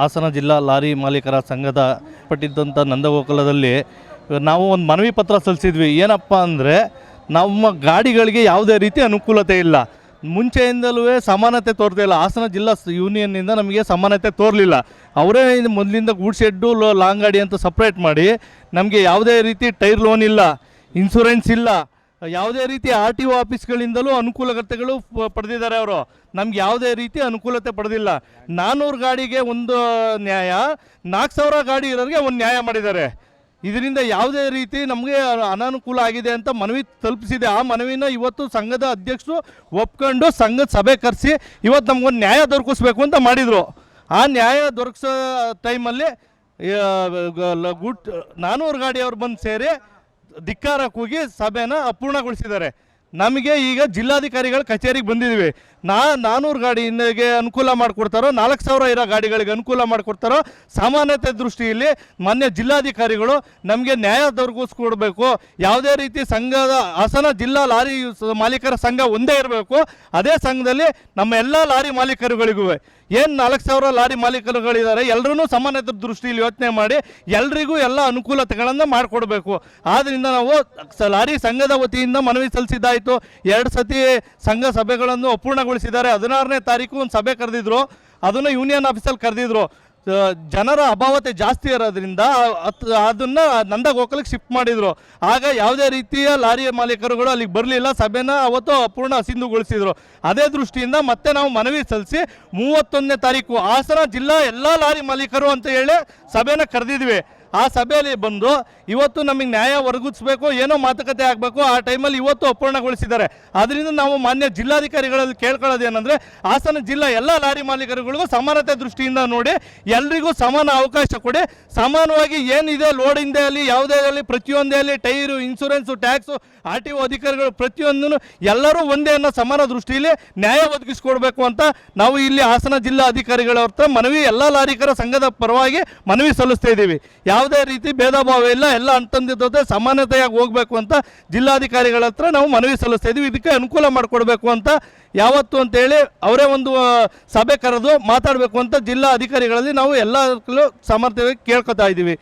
ಹಾಸನ ಜಿಲ್ಲಾ ಲಾರಿ ಮಾಲೀಕರ ಸಂಘದ ಪಟ್ಟಿದ್ದಂಥ ನಂದಗೋಕುಲದಲ್ಲಿ ನಾವು ಒಂದು ಮನವಿ ಪತ್ರ ಸಲ್ಲಿಸಿದ್ವಿ. ಏನಪ್ಪ ಅಂದರೆ ನಮ್ಮ ಗಾಡಿಗಳಿಗೆ ಯಾವುದೇ ರೀತಿ ಅನುಕೂಲತೆ ಇಲ್ಲ. ಮುಂಚೆಯಿಂದಲೂ ಸಮಾನತೆ ತೋರ್ತಾ ಇಲ್ಲ. ಹಾಸನ ಜಿಲ್ಲಾ ಯೂನಿಯನ್ನಿಂದ ನಮಗೆ ಸಮಾನತೆ ತೋರಲಿಲ್ಲ. ಅವರೇ ಮೊದಲಿಂದ ಗೂಡ್ ಲೋ, ಲಾಂಗ್ ಗಾಡಿ ಅಂತ ಸಪ್ರೇಟ್ ಮಾಡಿ ನಮಗೆ ಯಾವುದೇ ರೀತಿ ಟೈರ್ ಲೋನ್ ಇಲ್ಲ, ಇನ್ಸೂರೆನ್ಸ್ ಇಲ್ಲ. ಯಾವುದೇ ರೀತಿ ಆರ್ ಟಿ ಒ ಆಫೀಸ್ಗಳಿಂದಲೂ ಅನುಕೂಲತೆಗಳು ಪಡೆದಿದ್ದಾರೆ ಅವರು. ನಮ್ಗೆ ಯಾವುದೇ ರೀತಿ ಅನುಕೂಲತೆ ಪಡೆದಿಲ್ಲ. ನಾನ್ನೂರು ಗಾಡಿಗೆ ಒಂದು ನ್ಯಾಯ, ನಾಲ್ಕು ಸಾವಿರ ಗಾಡಿ ಇರೋರಿಗೆ ಒಂದು ನ್ಯಾಯ ಮಾಡಿದ್ದಾರೆ. ಇದರಿಂದ ಯಾವುದೇ ರೀತಿ ನಮಗೆ ಅನಾನುಕೂಲ ಆಗಿದೆ ಅಂತ ಮನವಿ ತಲುಪಿಸಿದೆ. ಆ ಮನವಿನ ಇವತ್ತು ಸಂಘದ ಅಧ್ಯಕ್ಷರು ಒಪ್ಕೊಂಡು ಸಂಘದ ಸಭೆ ಕರೆಸಿ ಇವತ್ತು ನಮಗೊಂದು ನ್ಯಾಯ ದೊರಕಿಸ್ಬೇಕು ಅಂತ ಮಾಡಿದರು. ಆ ನ್ಯಾಯ ದೊರಕಿಸೋ ಟೈಮಲ್ಲಿ ಗುಡ್ ನಾನ್ನೂರು ಗಾಡಿಯವ್ರು ಬಂದು ಸೇರಿ ಧಿಕ್ಕಾರ ಕೂಗಿ ಸಭೆನ ಅಪೂರ್ಣಗೊಳಿಸಿದ್ದಾರೆ ನಮಗೆ ಈಗ ಜಿಲ್ಲಾಧಿಕಾರಿಗಳ ಕಚೇರಿಗೆ ಬಂದಿದ್ದೀವಿ. ನಾ ನಾನ್ನೂರು ಗಾಡಿಗೆ ಅನುಕೂಲ ಮಾಡಿಕೊಡ್ತಾರೋ, ನಾಲ್ಕು ಸಾವಿರ ಇರೋ ಗಾಡಿಗಳಿಗೆ ಅನುಕೂಲ ಮಾಡಿಕೊಡ್ತಾರೋ, ಸಾಮಾನ್ಯತೆ ದೃಷ್ಟಿಯಲ್ಲಿ ಮಾನ್ಯ ಜಿಲ್ಲಾಧಿಕಾರಿಗಳು ನಮಗೆ ನ್ಯಾಯ ದೊರಕಿಸ್ಕೊಡ್ಬೇಕು. ಯಾವುದೇ ರೀತಿ ಸಂಘದ ಹಾಸನ ಜಿಲ್ಲಾ ಲಾರಿ ಮಾಲೀಕರ ಸಂಘ ಒಂದೇ ಇರಬೇಕು. ಅದೇ ಸಂಘದಲ್ಲಿ ನಮ್ಮ ಎಲ್ಲ ಲಾರಿ ಮಾಲೀಕರುಗಳಿಗೂ ಏನು ನಾಲ್ಕು ಸಾವಿರ ಲಾರಿ ಮಾಲೀಕರುಗಳಿದ್ದಾರೆ ಎಲ್ಲರೂ ಸಮಾನತೆ ದೃಷ್ಟಿಯಲ್ಲಿ ಯೋಚನೆ ಮಾಡಿ ಎಲ್ರಿಗೂ ಎಲ್ಲ ಅನುಕೂಲತೆಗಳನ್ನು ಮಾಡಿಕೊಡ್ಬೇಕು. ಆದ್ದರಿಂದ ನಾವು ಲಾರಿ ಸಂಘದ ವತಿಯಿಂದ ಮನವಿ ಸಲ್ಲಿಸಿದ್ದಾಯಿತು ಎರಡು ಸತಿ ಸಂಘ ಸಭೆಗಳನ್ನು ಅಪೂರ್ಣಗೊಳಿಸಿದ್ದಾರೆ ಹದಿನಾರನೇ ತಾರೀಕು ಒಂದು ಸಭೆ ಕರೆದಿದ್ರು. ಅದನ್ನು ಯೂನಿಯನ್ ಆಫೀಸಲ್ಲಿ ಕರೆದಿದ್ರು. ಜನರ ಅಭಾವತೆ ಜಾಸ್ತಿ ಇರೋದ್ರಿಂದ ಅದನ್ನು ನಂದಗೋಕಲಕ್ಕೆ ಶಿಫ್ಟ್ ಮಾಡಿದರು. ಆಗ ಯಾವುದೇ ರೀತಿಯ ಲಾರಿ ಮಾಲೀಕರುಗಳು ಅಲ್ಲಿಗೆ ಬರಲಿಲ್ಲ. ಸಭೆನ ಅವತ್ತು ಅಪೂರ್ಣ ಅಸಿಂಧುಗೊಳಿಸಿದರು ಅದೇ ದೃಷ್ಟಿಯಿಂದ ಮತ್ತೆ ನಾವು ಮನವಿ ಸಲ್ಲಿಸಿ ಮೂವತ್ತೊಂದನೇ ತಾರೀಕು ಹಾಸನ ಜಿಲ್ಲಾ ಎಲ್ಲ ಲಾರಿ ಮಾಲೀಕರು ಅಂತ ಹೇಳಿ ಸಭೆನ ಕರೆದಿದ್ವಿ. ಆ ಸಭೆಯಲ್ಲಿ ಬಂದು ಇವತ್ತು ನಮಗೆ ನ್ಯಾಯ ಒದಗಿಸ್ಬೇಕು, ಏನೋ ಮಾತುಕತೆ ಆಗಬೇಕು, ಆ ಟೈಮಲ್ಲಿ ಇವತ್ತು ಅಪೂರ್ಣಗೊಳಿಸಿದ್ದಾರೆ. ಅದರಿಂದ ನಾವು ಮಾನ್ಯ ಜಿಲ್ಲಾಧಿಕಾರಿಗಳಲ್ಲಿ ಕೇಳ್ಕೊಳ್ಳೋದು ಏನಂದರೆ, ಹಾಸನ ಜಿಲ್ಲಾ ಎಲ್ಲ ಲಾರಿ ಮಾಲೀಕರುಗಳಿಗೂ ಸಮಾನತೆ ದೃಷ್ಟಿಯಿಂದ ನೋಡಿ, ಎಲ್ರಿಗೂ ಸಮಾನ ಅವಕಾಶ ಕೊಡಿ. ಸಮಾನವಾಗಿ ಏನಿದೆ ಲೋಡಿಂದೇ ಅಲ್ಲಿ, ಯಾವುದೇ ಅಲ್ಲಿ, ಪ್ರತಿಯೊಂದೇ ಅಲ್ಲಿ, tyre, insurance, tax, R T O ಅಧಿಕಾರಿಗಳು ಪ್ರತಿಯೊಂದನ್ನು ಎಲ್ಲರೂ ಒಂದೇ ಅನ್ನೋ ಸಮಾನ ದೃಷ್ಟಿಯಲ್ಲಿ ನ್ಯಾಯ ಒದಗಿಸ್ಕೊಡ್ಬೇಕು ಅಂತ ನಾವು ಇಲ್ಲಿ ಹಾಸನ ಜಿಲ್ಲಾ ಅಧಿಕಾರಿಗಳ ಹೊರತ ಮನವಿ, ಎಲ್ಲ ಲಾರಿಕರ ಸಂಘದ ಪರವಾಗಿ ಮನವಿ ಸಲ್ಲಿಸ್ತಾ ಇದ್ದೀವಿ ಯಾವುದೇ ರೀತಿ ಭೇದ ಭಾವ ಇಲ್ಲ, ಎಲ್ಲ ಅಂತಂದಿದ್ದ ಸಮಾನತೆಯಾಗಿ ಹೋಗಬೇಕು ಅಂತ ಜಿಲ್ಲಾಧಿಕಾರಿಗಳ ಹತ್ರ ನಾವು ಮನವಿ ಸಲ್ಲಿಸ್ತಾ ಇದ್ದೀವಿ ಇದಕ್ಕೆ ಅನುಕೂಲ ಮಾಡಿಕೊಡ್ಬೇಕು ಅಂತ ಯಾವತ್ತು ಅಂತೇಳಿ ಅವರೇ ಒಂದು ಸಭೆ ಕರೆದು ಮಾತಾಡಬೇಕು ಅಂತ ಜಿಲ್ಲಾ ಅಧಿಕಾರಿಗಳಲ್ಲಿ ನಾವು ಎಲ್ಲರೂ ಸಮರ್ಥವಾಗಿ ಕೇಳ್ಕೊತಾ ಇದ್ದೀವಿ.